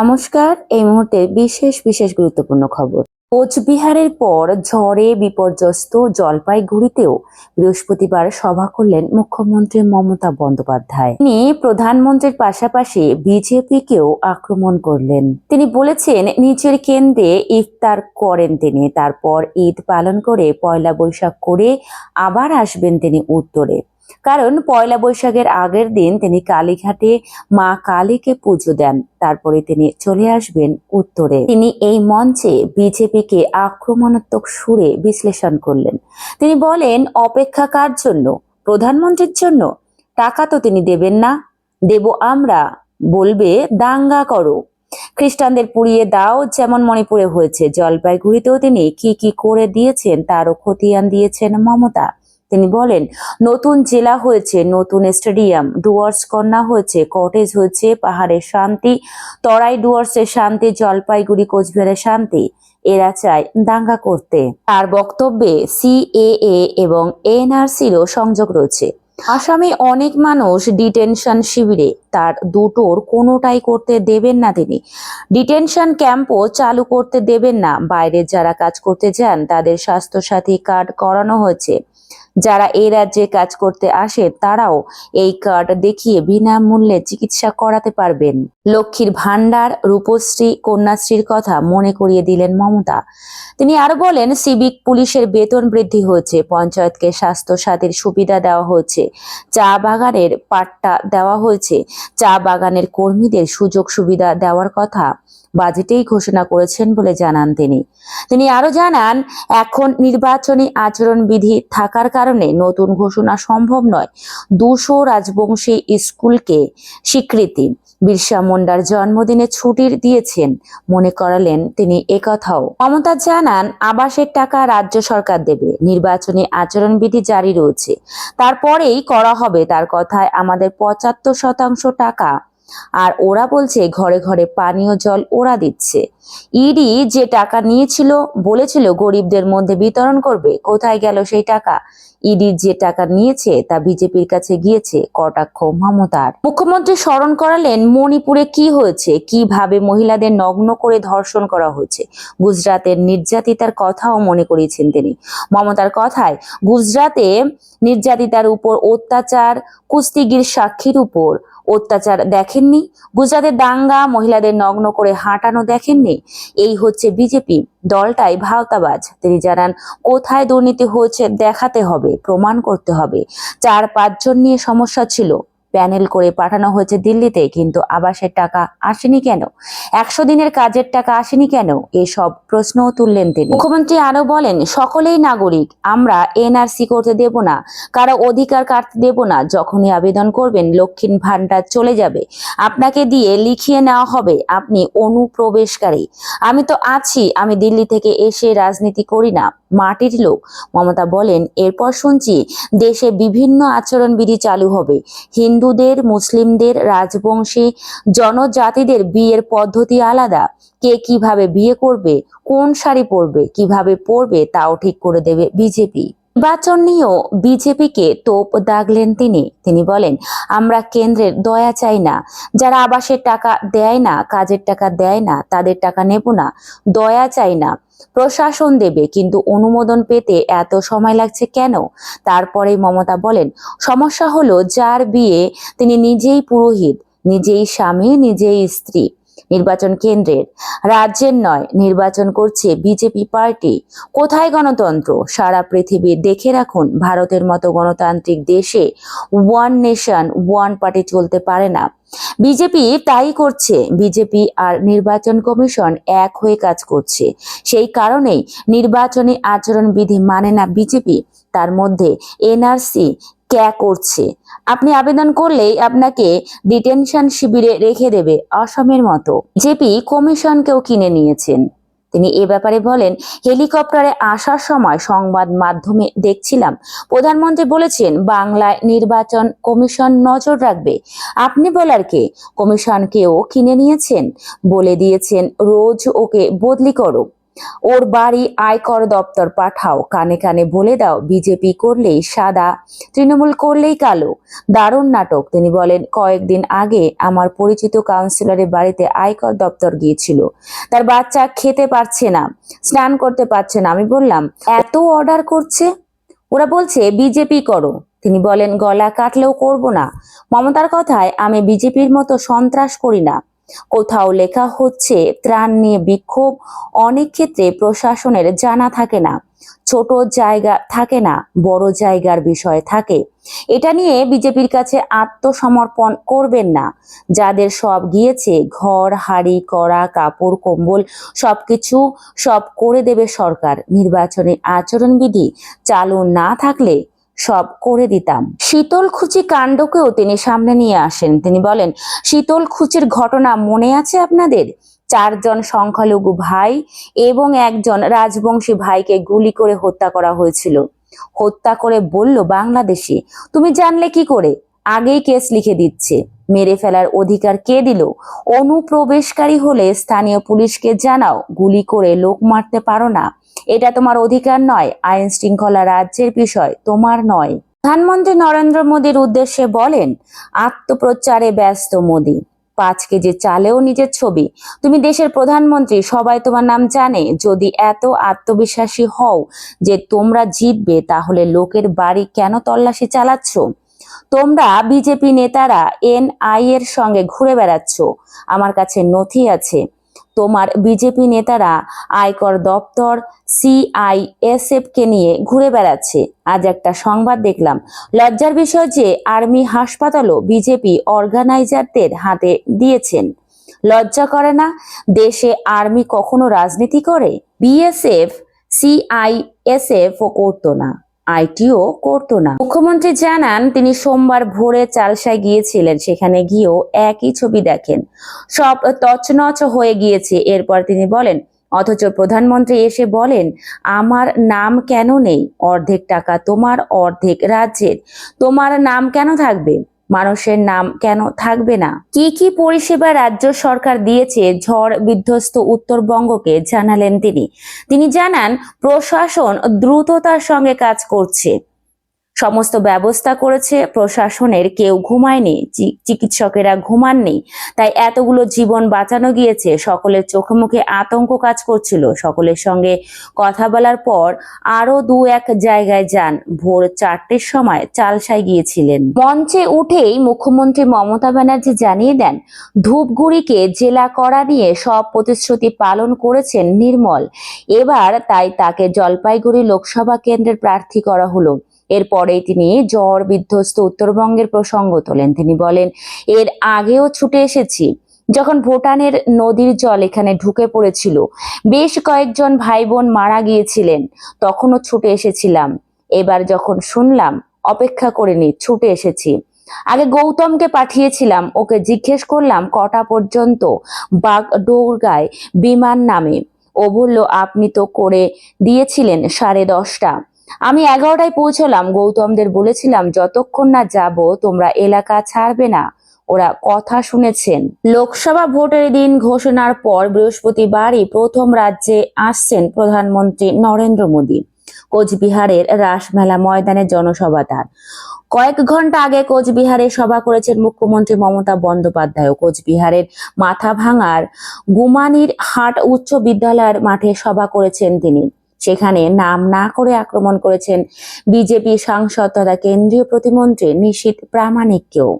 নমস্কার, এই মুহূর্তে বিশেষ বিশেষ গুরুত্বপূর্ণ খবর। কোচবিহারের পর ঝড়ে বিপর্যস্ত জলপাইগুড়িতেও বৃহস্পতিবার সভা করলেন মুখ্যমন্ত্রী মমতা বন্দ্যোপাধ্যায়। তিনি প্রধানমন্ত্রীর পাশাপাশি বিজেপিকেও আক্রমণ করলেন। তিনি বলেছেন, নিজের কেন্দ্রে ইফতার করেন তিনি, তারপর ঈদ পালন করে পয়লা বৈশাখ করে আবার আসবেন তিনি উত্তরে। কারণ পয়লা বৈশাখের আগের দিন তিনি কালীঘাটে মা কালীকে পুজো দেন। তারপরে তিনি চলে আসবেন উত্তরে। তিনি এই মঞ্চে বিজেপিকে আক্রমণাত্মক সুরে বিশ্লেষণ করলেন। তিনি বলেন, অপেক্ষা কার জন্য? প্রধানমন্ত্রীর জন্য? টাকা তো তিনি দেবেন না। দেব আমরা। বলবে, দাঙ্গা করো। খ্রিস্টানদের পুড়িয়ে দাও যেমন মণিপুরে হয়েছে। জলপাইগুড়িতেও তিনি কি কি করে দিয়েছেন তারও খতিয়ান দিয়েছেন মমতা। তিনি বলেন, নতুন জেলা হয়েছে, নতুন স্টেডিয়াম, ডুয়ার্স কন্যা হয়েছে, কটেজ হয়েছে, পাহাড়ের শান্তি, তরাই ডুয়ার্সের শান্তি, জলপাইগুড়ি, কোচবিহারের শান্তি, এরা চায় দাঙ্গা করতে। তার বক্তব্যে সিএএ এবং এনআরসিরও সংযোগ রয়েছে। আসামে অনেক মানুষ ডিটেনশন শিবিরে, তার দুটোর কোনোটাই করতে দেবেন না তিনি। ডিটেনশন ক্যাম্পও চালু করতে দেবেন না। বাইরে যারা কাজ করতে যান, তাদের স্বাস্থ্যসাথী কার্ড করানো হয়েছে। যারা এই রাজ্যে কাজ করতে আসে, তারাও এই কার্ড দেখিয়ে বিনামূল্যে চিকিৎসা করাতে পারবেন। লক্ষ্মীর ভান্ডার রূপশ্রী, কন্যাশ্রীর কথা মনে করিয়ে দিলেন মমতা। তিনি আরও বলেন, সিভিক পুলিশের বেতন বৃদ্ধি হয়েছে, পঞ্চায়েতকে স্বাস্থ্য সাথীর সুবিধা দেওয়া হয়েছে, চা বাগানের পাট্টা দেওয়া হয়েছে, চা বাগানের কর্মীদের সুযোগ সুবিধা দেওয়ার কথা বাজেটেই ঘোষণা করেছেন বলে জানান তিনি। তিনি আরও জানান, এখন নির্বাচনী আচরণবিধি থাকার কারণে নতুন ঘোষণা সম্ভব নয়। দুশো রাজবংশী স্কুলকে স্বীকৃতি। বিরসা মুন্ডার জন্মদিনে ছুটির দিয়েছেন মনে করালেন তিনি একথাও মমতা জানান, আবাসের টাকা রাজ্য সরকার দেবে। নির্বাচনী আচরণবিধি জারি রয়েছে। তারপরেই করা হবে তার কথায় আমাদের পঁচাত্তর শতাংশ টাকা আর ওরা বলছে ঘরে ঘরে পানীয় জল ওরা দিচ্ছে। ইডি যে টাকা নিয়েছিল, বলেছিল গরিবদের মধ্যে বিতরণ করবে, কোথায় গেল সেই টাকা? ইডি যে টাকা নিয়েছে, তা বিজেপির কাছে গিয়েছে, কটাক্ষ মমতার। মুখ্যমন্ত্রী স্মরণ করালেন মণিপুরে কি হয়েছে, কীভাবে মহিলাদের নগ্ন করে ধর্ষণ করা হয়েছে, গুজরাতের নির্যাতিতার কথাও মনে করিয়েছেন তিনি। মমতার কথায়, গুজরাতে নির্যাতিতার উপর অত্যাচার, কুস্তিগির সাক্ষীর উপর অত্যাচার দেখেননি গুজরাটের দাঙ্গা, মহিলাদের নগ্ন করে হাঁটানো দেখেননি এই হচ্ছে বিজেপি দলটাই ভাওতাবাজ। তিনি জানান, কোথায় দুর্নীতি হয়েছে দেখাতে হবে, প্রমাণ করতে হবে। চার পাঁচজন নিয়ে সমস্যা ছিল। প্যানেল করে পাঠানো হয়েছে দিল্লিতে, কিন্তু আবাসের টাকা আসেনি কেন? একশো দিনের কাজের টাকা আসেনি কেন? এসব প্রশ্ন তুললেন তিনি। মুখ্যমন্ত্রী আরও বলেন, সকলেই নাগরিক, আমরা এনআরসি করতে দেব না, কারও অধিকার কাটতে দেব না, যখনই আবেদন করবেন লক্ষ্মীর ভান্ডার চলে যাবে। আপনাকে দিয়ে লিখিয়ে নেওয়া হবে, আপনি অনুপ্রবেশকারী। আমি তো আছি, আমি দিল্লি থেকে এসে রাজনীতি করি না। মাটির লোক। মমতা বলেন, এরপর শুনছি দেশে বিভিন্ন আচরণবিধি চালু হবে। হিন্দুদের, মুসলিমদের, রাজবংশী, জনজাতিদের বিয়ের পদ্ধতি আলাদা। কে কীভাবে বিয়ে করবে, কোন শাড়ি পরবে, কীভাবে পরবে, তাও ঠিক করে দেবে বিজেপি। নির্বাচন নিয়েও বিজেপিকে তোপ দাগলেন তিনি। তিনি বলেন, আমরা কেন্দ্রের দয়া চাই না। যারা আবাসের টাকা দেয় না, কাজের টাকা দেয় না, তাদের টাকা নেব না। দয়া চাই না। প্রশাসন দেবে, কিন্তু অনুমোদন পেতে এত সময় লাগছে কেন? তারপরে মমতা বলেন, সমস্যা হলো যার বিয়ে তিনি নিজেই পুরোহিত, নিজেই স্বামী, নিজেই স্ত্রী। নির্বাচন কেন্দ্রের। রাজ্যের নয়, নির্বাচন করছে বিজেপি পার্টি। কোথায় গণতন্ত্র? সারা পৃথিবী দেখে রাখুন, ভারতের মতো গণতান্ত্রিক দেশে ওয়ান নেশন ওয়ান পার্টি চলতে পারে না। বিজেপি তাই করছে। বিজেপি আর নির্বাচন কমিশন এক হয়ে কাজ করছে। সেই কারণেই নির্বাচনী আচরণ বিধি মানে না বিজেপি, তার মধ্যে এনআরসি ক্যা করছে? আপনি আবেদন করলেই আপনাকে ডিটেনশন শিবিরে রেখে দেবে অসমের মতো। জেপি কমিশনকেও কিনে নিয়েছেন। তিনি এ ব্যাপারে বলেন, হেলিকপ্টারে আসার সময় সংবাদ মাধ্যমে দেখছিলাম। প্রধানমন্ত্রী বলেছেন, বাংলায় নির্বাচন কমিশন নজর রাখবে। আপনি বলার কে? কমিশনকেও কিনে নিয়েছেন? বলে দিয়েছেন, রোজ ওকে বদলি করো ওর বাড়ি আয়কর দপ্তর পাঠাও। কানে কানে বলে দাও, বিজেপি করলেই সাদা, তৃণমূল করলেই কালো। দারুণ নাটক, তিনি বলেন, কয়েকদিন আগে আমার পরিচিত কাউন্সিলরের বাড়িতে আয়কর দপ্তর গিয়েছিল। তার বাচ্চা খেতে পারছে না, স্নান করতে পারছে না। আমি বললাম, এত অর্ডার করছে? ওরা বলছে, বিজেপি করো। তিনি বলেন, গলা কাটলেও করব না। মমতার কথায়, আমি বিজেপির মতো সন্ত্রাস করি না। কোথাও লেখা হচ্ছে, ত্রাণ নিয়ে বিক্ষোভ, অনেক ক্ষেত্রে প্রশাসনের জানা থাকে না, ছোট জায়গা থাকে না, বড় জায়গার বিষয় থাকে। এটা নিয়ে বিজেপির কাছে আত্মসমর্পণ করবেন না। যাদের সব গিয়েছে, ঘর, হাড়ি, কড়া, কাপড়, কম্বল, সবকিছু সব করে দেবে সরকার। নির্বাচনী আচরণবিধি চালু না থাকলে সব করে দিতাম। শীতল খুচি কাণ্ডকেও তিনি সামনে নিয়ে আসেন। তিনি বলেন শীতল খুচির ঘটনা মনে আছে আপনাদের? চারজন সংখ্যালঘু ভাই এবং একজন রাজবংশী ভাইকে গুলি করে হত্যা করা হয়েছিল। হত্যা করে বলল বাংলাদেশি, তুমি জানলে কি করে? আগেই কেস লিখে দিচ্ছে। মেরে ফেলার অধিকার কে দিল? অনুপ্রবেশকারী হলে স্থানীয় পুলিশকে জানাও। গুলি করে লোক মারতে পারো না। এটা তোমার অধিকার নয়, আইন শৃঙ্খলা রাজ্যের বিষয়, তোমার নয়। প্রধানমন্ত্রী নরেন্দ্র মোদীর উদ্দেশ্যে বলেন, আত্মপ্রচারে ব্যস্ত মোদী। পাঁচ কেজি চালেও নিজের ছবি। তুমি দেশের প্রধানমন্ত্রী, সবাই তোমার নাম জানে। যদি এত আত্মবিশ্বাসী হও যে তোমরা জিতবে, তাহলে লোকের বাড়ি কেন তল্লাশি চালাচ্ছ? তোমরা বিজেপি নেতারা এনআই এর সঙ্গে ঘুরে বেড়াচ্ছ। আমার কাছে নথি আছে। তোমার বিজেপি নেতারা আয়কর দপ্তর সিআইএসএফ কে নিয়ে ঘুরে বেড়াচ্ছে। আজ একটা সংবাদ দেখলাম। লজ্জার বিষয় যে আর্মি হাসপাতালও বিজেপি অর্গানাইজারদের হাতে দিয়েছেন। লজ্জা করে না? দেশে আর্মি কখনো রাজনীতি করে? বিএসএফ সিআইএসএফ ও করতো না। আইটিও করত না। মুখ্যমন্ত্রী জানান, তিনি সোমবার ভোরে চালসায় গিয়েছিলেন, সেখানে গিয়েও একই ছবি দেখেন। সব তছনছ হয়ে গিয়েছে। এরপর তিনি বলেন, অথচ প্রধানমন্ত্রী এসে বলেন, আমার নাম কেন নেই? অর্ধেক টাকা তোমার, অর্ধেক রাজ্যের। তোমার নাম কেন থাকবে? মানুষের নাম কেন থাকবে না? কি কি পরিষেবা রাজ্য সরকার দিয়েছে? ঝড় বিধ্বস্ত উত্তরবঙ্গকে জানালেন তিনি। তিনি জানান, প্রশাসন দ্রুততার সঙ্গে কাজ করছে। সমস্ত ব্যবস্থা করেছে, প্রশাসনের কেউ ঘুমায়নি চিকিৎসকেরা ঘুমাননি। তাই এতগুলো জীবন বাঁচানো গিয়েছে, সকলের চোখে মুখে আতঙ্ক কাজ করছিল। সকলের সঙ্গে কথা বলার পর আরও দু এক জায়গায় যান। ভোর চারটের সময় চালসায় গিয়েছিলেন। মঞ্চে উঠেই মুখ্যমন্ত্রী মমতা ব্যানার্জি জানিয়ে দেন, ধূপগুড়িকে জেলা করা নিয়ে সব প্রতিশ্রুতি পালন করেছেন নির্মল। এবার তাই তাকে জলপাইগুড়ি লোকসভা কেন্দ্রের প্রার্থী করা হলো। এরপরেই তিনি জ্বর, বিধ্বস্ত উত্তরবঙ্গের প্রসঙ্গ তোলেন। তিনি বলেন, এর আগেও ছুটে এসেছি। যখন ভুটানের নদীর জল এখানে ঢুকে পড়েছিল, বেশ কয়েকজন ভাই বোন মারা গিয়েছিলেন। তখনও ছুটে এসেছিলাম। এবার যখন শুনলাম, অপেক্ষা করিনি ছুটে এসেছি। আগে গৌতমকে পাঠিয়েছিলাম। ওকে জিজ্ঞেস করলাম, কটা পর্যন্ত বাগডোরগায় বিমান নামে? ও বলল, আপনি তো করে দিয়েছিলেন সাড়ে দশটা। আমি এগারোটায় পৌঁছলাম, গৌতমদের বলেছিলাম, যতক্ষণ না যাব তোমরা এলাকা ছাড়বে না। ওরা কথা শুনেছেন। লোকসভা ভোটের দিন ঘোষণার পর বৃহস্পতিবারই প্রথম রাজ্যে আসছেন প্রধানমন্ত্রী নরেন্দ্র মোদী। কোচবিহারের রাসমেলা ময়দানে জনসভা তার। কয়েক ঘণ্টা আগে কোচবিহারে সভা করেছেন মুখ্যমন্ত্রী মমতা বন্দ্যোপাধ্যায় কোচবিহারের মাথা ভাঙার গুমানির হাট উচ্চ বিদ্যালয়ের মাঠে সভা করেছেন তিনি। সেখানে নাম না করে আক্রমণ করেছেন। বিজেপি সাংসদ তথা কেন্দ্রীয় প্রতিমন্ত্রী নিশীত প্রামাণিককেও।